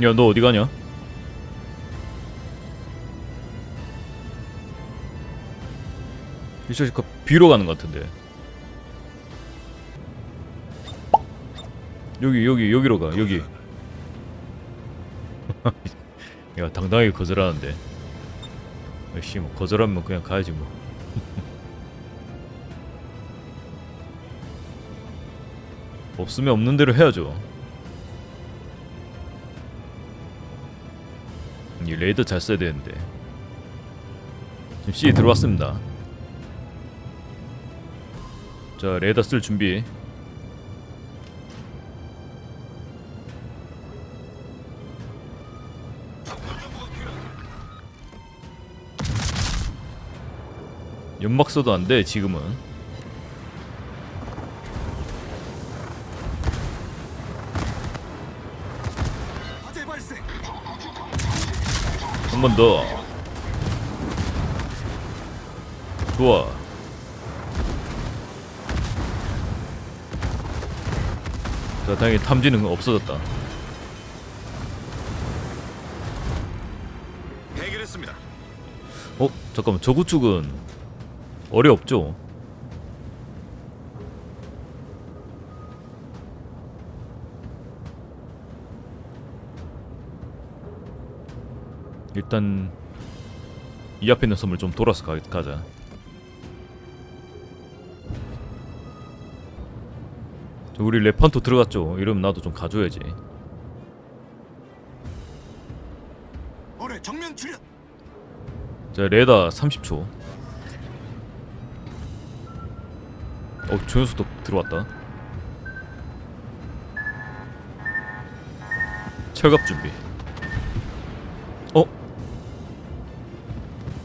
야 너 어디 가냐? 이 자식 그 비로 가는 것 같은데. 여기 여기 여기로 가 여기. 야 당당하게 거절하는데. 역시 뭐 거절하면 그냥 가야지 뭐. 없으면 없는 대로 해야죠 이 레이더 잘 써야 되는데. 지금 C 들어왔습니다. 자 레이더 쓸 준비. 연막 써도 안돼 지금은 한 번 더. 좋아. 자, 다행히 탐지는 없어졌다. 해결했습니다. 어, 잠깐만. 저 구축은 어려 없죠? 일단 이 앞에 있는 섬을 좀 돌아서 가, 가자. 저 우리 레판토 들어갔죠? 이러면 나도 좀 가줘야지. 자 레다 30초 어 조연수도 들어왔다 철갑 준비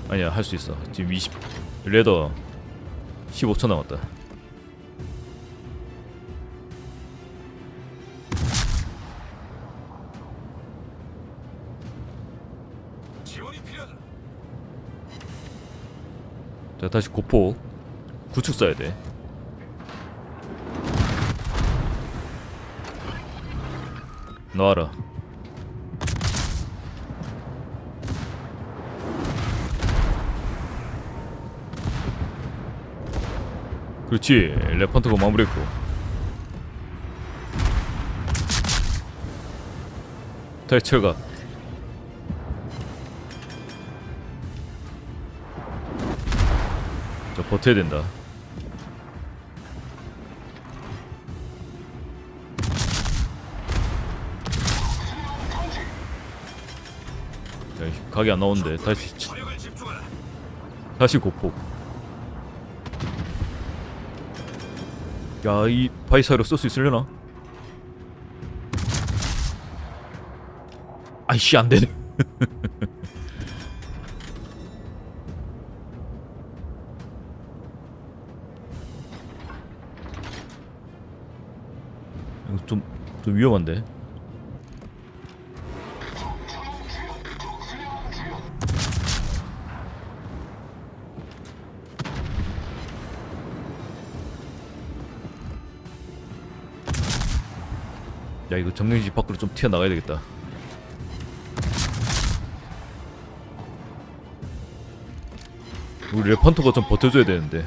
아니야 할 수 있어. 지금 20 레더 15초 남았다. 자 다시 고포. 구축 써야 돼. 나와라 그렇지 레판트가 마무리했고 탈철가 저 버텨야 된다. 야, 이 각이 안 나오는데 다시. 다시 고폭. 야, 이 바이사로 쓸수 있으려나? 아이씨 안 되네. 좀, 좀 위험한데. 야 이거 점령지 밖으로 좀 튀어나가야 되겠다. 우리 레판토가 좀 버텨줘야 되는데.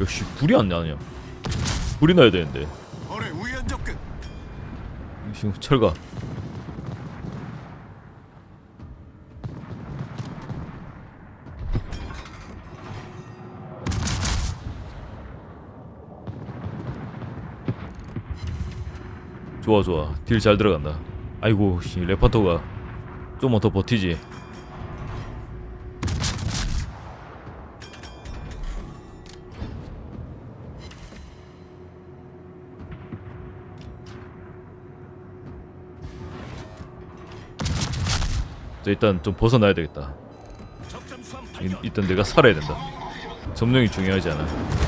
역시 불이 안 나냐 불이 나야 되는데. 지금 철가 좋아 좋아. 딜 잘 들어간다. 아이고 씨 레파토가 좀만 더 버티지. 자, 일단 좀 벗어나야 되겠다. 이-. 일단 내가 살아야 된다. 점령이 중요하지 않아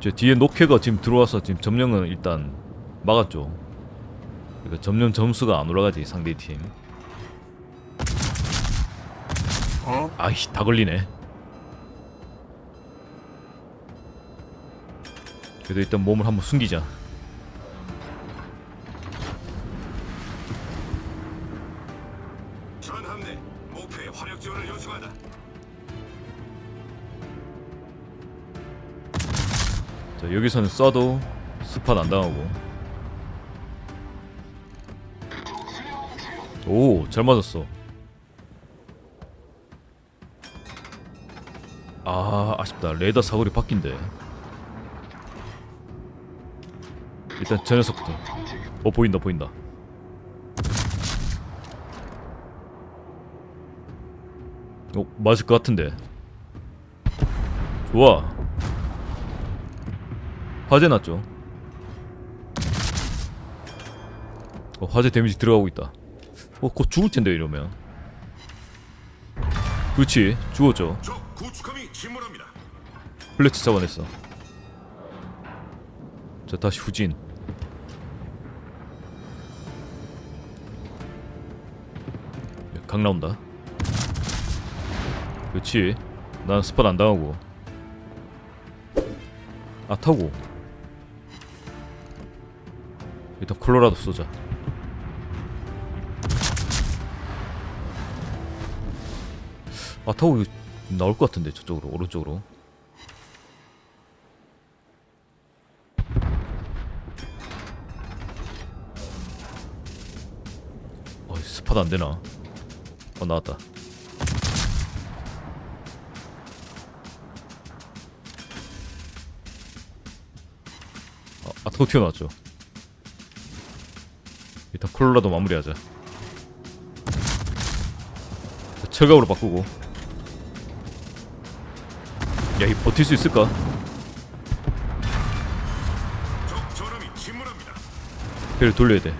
저 뒤에 노케가 지금 들어와서 지금 점령은 일단 막았죠. 그러니까 점점 점수가 안 올라가지 상대 팀. 어? 아이씨 다 걸리네. 그래도 일단 몸을 한번 숨기자. 자 여기서는 쏴도 스팟 안 당하고. 오 잘 맞았어. 아 아쉽다 레이더 사거리 바뀐대. 일단 저 녀석부터. 어 보인다 보인다. 어 맞을 것 같은데. 좋아. 화재 났죠. 어, 화재 데미지 들어가고 있다. 어, 곧 죽을 텐데 이러면. 그렇지, 죽었죠. 플래치 잡아냈어. 자, 다시 후진. 야, 강 나온다. 그렇지. 난 스팟 안 당하고. 아 타고. 일단 콜로라도 쏘자. 아 타고 나올 것 같은데 저쪽으로 오른쪽으로. 어 스팟 안 되나? 어 나왔다. 아, 아 타고 튀어나왔죠. 일단 콜로라도 마무리하자. 자, 철갑으로 바꾸고. 야, 이 버틸 수 있을까? 배를 돌려야 돼.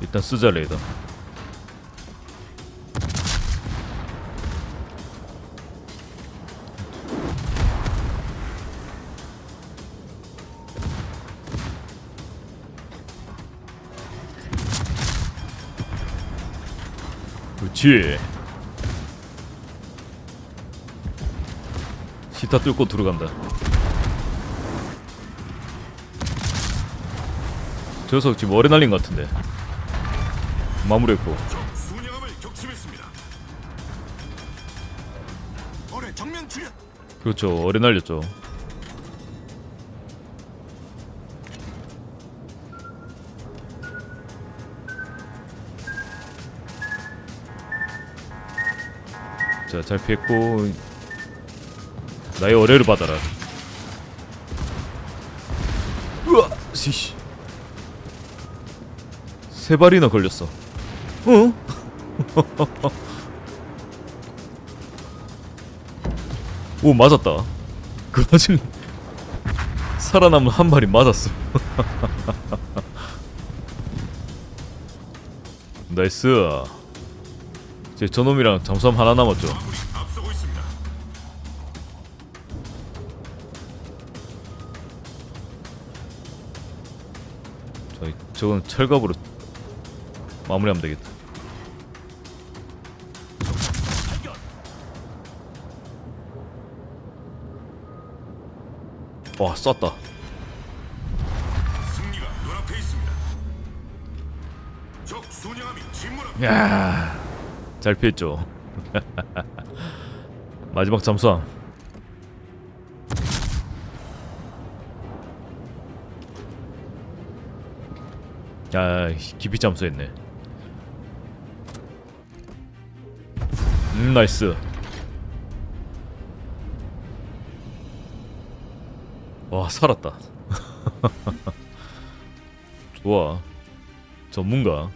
일단 쓰자 레이더. 그렇지. 시타 뚫고 들어간다. 저 녀석 지금 어뢰 날린 것 같은데. 마무리했고. 그렇죠. 어뢰 날렸죠. 자, 잘 피했고 나의 어뢰를 받아라. 으아, 씨씨. 세 발이나 걸렸어. 어? 오 맞았다. 그 와중에 살아남은 한 마리 맞았어. 나이스. 이제 저놈이랑 잠수함 하나 남았죠. 저희 저건 철갑으로 마무리하면 되겠다. 와 쐈다. 야, 잘 피했죠. 마지막 잠수함. 야, 깊이 잠수했네. 음, 나이스. 와, 살았다. 좋아. 전문가.